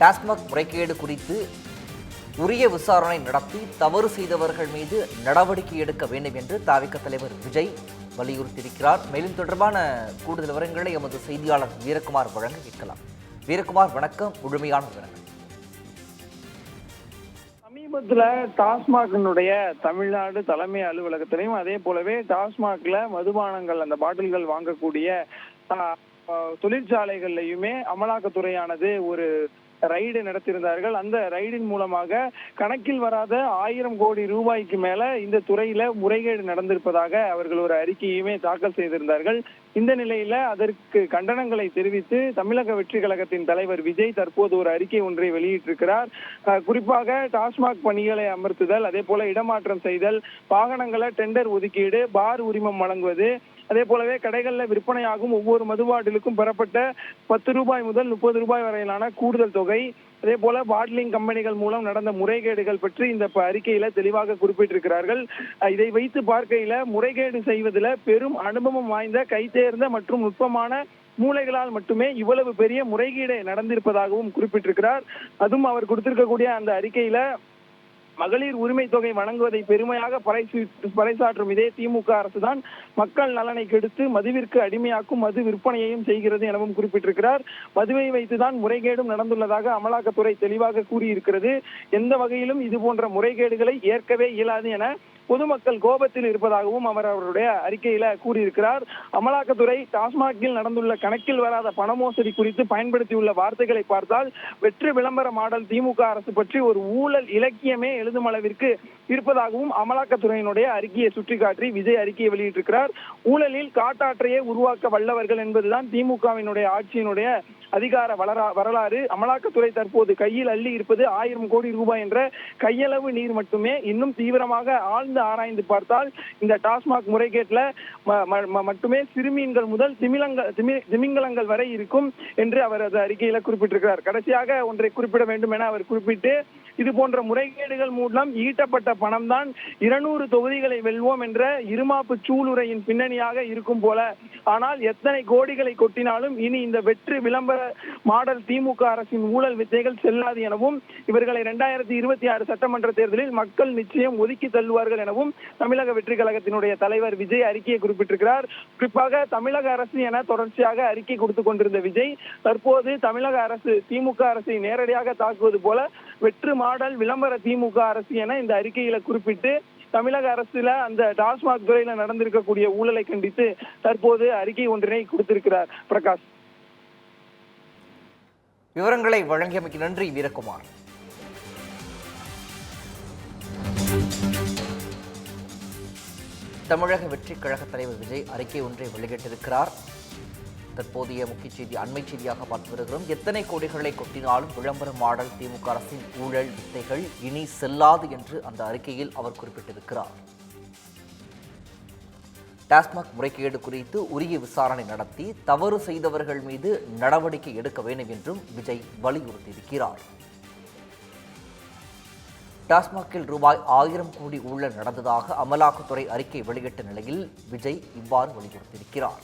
டாஸ்மாக் முறைகேடு குறித்து உரிய விசாரணை நடத்தி தவறு செய்தவர்கள் மீது நடவடிக்கை எடுக்க வேண்டும் என்று தாவிக தலைவர் விஜய் வலியுறுத்தியிருக்கிறார். மேலும் தொடர்பான கூடுதல் விவரங்களை எமது செய்தியாளர் வீரகுமார் வழங்க கேட்கலாம். வீரகுமார் வணக்கம். முழுமையான விவரங்கள். சமீபத்துல டாஸ்மாகினுடைய தமிழ்நாடு தலைமை அலுவலகத்திலையும் அதே போலவே டாஸ்மாக்ல மதுபானங்கள் அந்த பாட்டில்கள் வாங்கக்கூடிய தொழிற்சாலைகள்லையுமே அமலாக்கத்துறையானது ஒரு ரைடு நடத்தியிருந்தார்கள். அந்த ரைடின் மூலமாக கணக்கில் வராத ஆயிரம் கோடி ரூபாய்க்கு மேல இந்த துறையில முறைகேடு நடந்திருப்பதாக அவர்கள் ஒரு அறிக்கையுமே தாக்கல் செய்திருந்தார்கள். இந்த நிலையில அதற்கு கண்டனங்களை தெரிவித்து தமிழக வெற்றி கழகத்தின் தலைவர் விஜய் தற்போது ஒரு அறிக்கை ஒன்றை வெளியிட்டிருக்கிறார். அஹ், குறிப்பாக டாஸ்மாக் பணிகளை அமர்த்துதல் அதே போல இடமாற்றம் செய்தல் வாகனங்களை டெண்டர் ஒதுக்கீடு பார் உரிமம் வழங்குவது அதே போலவே கடைகளில் விற்பனையாகும் ஒவ்வொரு மதுபாட்டிலுக்கும் பெறப்பட்ட பத்து ரூபாய் முதல் முப்பது ரூபாய் வரையிலான கூடுதல் தொகை அதே போல பாட்லிங் கம்பெனிகள் மூலம் நடந்த முறைகேடுகள் பற்றி இந்த அறிக்கையில தெளிவாக குறிப்பிட்டிருக்கிறார்கள். இதை வைத்து பார்க்கையில முறைகேடு செய்வதில் பெரும் அனுபவம் வாய்ந்த கைதேர்ந்த மற்றும் நுட்பமான மூளைகளால் மட்டுமே இவ்வளவு பெரிய முறைகேடு நடந்திருப்பதாகவும் குறிப்பிட்டிருக்கிறார். அதுவும் அவர் கொடுத்திருக்கக்கூடிய அந்த அறிக்கையில மகளிர் உரிமை தொகை வழங்குவதை பெருமையாக பறைசாற்றும் இதே திமுக அரசுதான் மக்கள் நலனை கெடுத்து மதுவிற்கு அடிமையாக்கும் மது விற்பனையையும் செய்கிறது எனவும் குறிப்பிட்டிருக்கிறார். மதுவை வைத்துதான் முறைகேடும் நடந்துள்ளதாக அமலாக்கத்துறை தெளிவாக கூறியிருக்கிறது. எந்த வகையிலும் இது போன்ற முறைகேடுகளை ஏற்கவே இயலாது என பொதுமக்கள் கோபத்தில் இருப்பதாகவும் அவர் அவருடைய அறிக்கையில கூறியிருக்கிறார். அமலாக்கத்துறை டாஸ்மாகில் நடந்துள்ள கணக்கில் வராத பண மோசடி குறித்து பயன்படுத்தியுள்ள வார்த்தைகளை பார்த்தால் வெற்று விளம்பர மாடல் திமுக அரசு பற்றி ஒரு ஊழல் இலக்கியமே எழுதும் அளவிற்கு இருப்பதாகவும் அமலாக்கத்துறையினுடைய அறிக்கையை சுட்டிக்காட்டி விஜய் அறிக்கையை வெளியிட்டிருக்கிறார். ஊழலில் காட்டாற்றையே உருவாக்க வல்லவர்கள் என்பதுதான் திமுகவினுடைய ஆட்சியினுடைய அதிகார வளரா வரலாறு அமலாக்கத்துறை தற்போது கையில் அள்ளி இருப்பது ஆயிரம் கோடி ரூபாய் என்ற கையளவு நீர் மட்டுமே. இன்னும் தீவிரமாக ஆழ்ந்து ஆராய்ந்து பார்த்தால் இந்த டாஸ்மாக் முறைகேட்டில் ம- ம- மட்டுமே சிறுமீன்கள் முதல் திமிலங்கள் திமி- திமிங்கலங்கள் வரை இருக்கும் என்று அவர் அது அறிக்கையில குறிப்பிட்டிருக்கிறார். கடைசியாக ஒன்றை குறிப்பிட வேண்டும் என அவர் குறிப்பிட்டு இது போன்ற முறைகேடுகள் மூலம் ஈட்டப்பட்ட பணம் தான் இருநூறு தொகுதிகளை வெல்வோம் என்ற இருமாப்பு சூளுரையின் பின்னணியாக இருக்கும் போல. ஆனால் எத்தனை கோடிகளை கொட்டினாலும் இனி இந்த வெற்றி விளம்பர மாடல் திமுக அரசின் ஊழல் வித்தைகள் செல்லாது எனவும் இவர்களை இரண்டாயிரத்தி இருபத்தி ஆறு சட்டமன்ற தேர்தலில் மக்கள் நிச்சயம் ஒதுக்கி தள்ளுவார்கள் எனவும் தமிழக வெற்றி கழகத்தினுடைய தலைவர் விஜய் அறிக்கையை குறிப்பிட்டிருக்கிறார். குறிப்பாக தமிழக அரசு என தொடர்ச்சியாக அறிக்கை கொடுத்து கொண்டிருந்த விஜய் தற்போது தமிழக அரசு திமுக அரசை நேரடியாக தாக்குவது போல வெற்று மாடல் விளம்பர திமுக அரசு என இந்த அறிக்கையில குறிப்பிட்டு தமிழக அரசுல அந்த டாஸ்மாக் துறையில நடந்திருக்கக்கூடிய ஊழலை கண்டித்து தற்போது அறிக்கை ஒன்றினை கொடுத்திருக்கிறார் பிரகாஷ். விவரங்களை வழங்கியமைக்கு நன்றி வீரகுமார். தமிழக வெற்றிக் கழக தலைவர் விஜய் அறிக்கை ஒன்றை வெளியிட்டிருக்கிறார். தற்போதைய முக்கிய செய்தி அண்மை செய்தியாக பார்த்து வருகிறோம். எத்தனை கோடிகளை கொட்டினாலும் விளம்பர மாடல் திமுக அரசின் ஊழல் வித்தைகள் இனி செல்லாது என்று அந்த அறிக்கையில் அவர் குறிப்பிட்டிருக்கிறார். டாஸ்மாக் முறைகேடு குறித்து உரிய விசாரணை நடத்தி தவறு செய்தவர்கள் மீது நடவடிக்கை எடுக்க வேண்டும் என்றும் விஜய் வலியுறுத்தியிருக்கிறார். டாஸ்மாகில் ரூபாய் ஆயிரம் கோடி ஊழல் நடந்ததாக அமலாக்கத்துறை அறிக்கை வெளியிட்ட நிலையில் விஜய் இவ்வாறு வலியுறுத்தியிருக்கிறார்.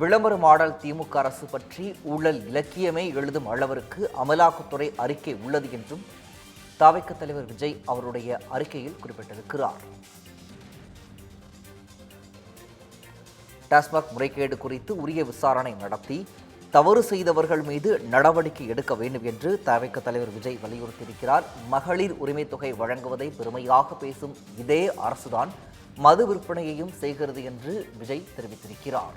விளம்பர மாடல் திமுக அரசு பற்றி ஊழல் இலக்கியமே எழுதும் அளவிற்கு அமலாக்கத்துறை அறிக்கை உள்ளது என்றும் தாவைக்க தலைவர் விஜய் அவருடைய அறிக்கையில் குறிப்பிட்டிருக்கிறார். டாஸ்மாக் முறைகேடு குறித்து உரிய விசாரணை நடத்தி தவறு செய்தவர்கள் மீது நடவடிக்கை எடுக்க வேண்டும் என்று தவிக தலைவர் விஜய் வலியுறுத்தியிருக்கிறார். மகளிர் உரிமை தொகை வழங்குவதை பெருமையாக பேசும் இதே அரசுதான் மது விற்பனையையும் செய்கிறது என்று விஜய் தெரிவித்திருக்கிறார்.